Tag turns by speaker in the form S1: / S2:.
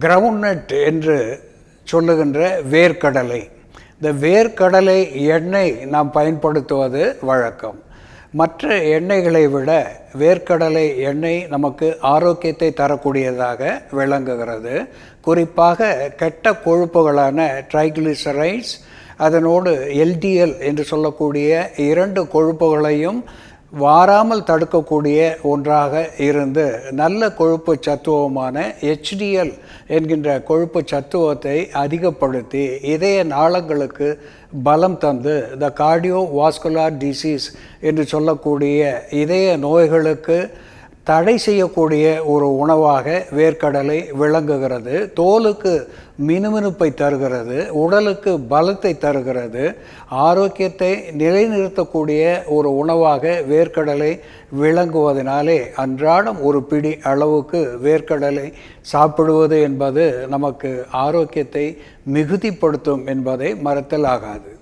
S1: Groundnut என்று சொல்லுகின்ற வேர்க்கடலை. இந்த வேர்க்கடலை எண்ணெய் நாம் பயன்படுத்துவது வழக்கம். மற்ற எண்ணெய்களை விட வேர்க்கடலை எண்ணெய் நமக்கு ஆரோக்கியத்தை தரக்கூடியதாக விளங்குகிறது. குறிப்பாக கெட்ட கொழுப்புகளான ட்ரைக்ளிசரைட்ஸ் அதனோடு எல்டிஎல் என்று சொல்லக்கூடிய இரண்டு கொழுப்புகளையும் வாராமல் தடுக்கக்கூடிய ஒன்றாக இருந்து நல்ல கொழுப்பு சத்துவமான ஹெச்டிஎல் என்கின்ற கொழுப்பு சத்துவத்தை அதிகப்படுத்தி இதய நாளங்களுக்கு பலம் தந்து த கார்டியோ வாஸ்குலார் டிசீஸ் என்று சொல்லக்கூடிய இதய நோய்களுக்கு தடை செய்யக்கூடிய ஒரு உணவாக வேர்க்கடலை விளங்குகிறது. தோலுக்கு மினுமினுப்பை தருகிறது. உடலுக்கு பலத்தை தருகிறது. ஆரோக்கியத்தை நிலைநிறுத்தக்கூடிய ஒரு உணவாக வேர்க்கடலை விளங்குவதனாலே அன்றாடம் ஒரு பிடி அளவுக்கு வேர்க்கடலை சாப்பிடுவது என்பது நமக்கு ஆரோக்கியத்தை மிகுதிப்படுத்தும் என்பதை மறத்தல் ஆகாது.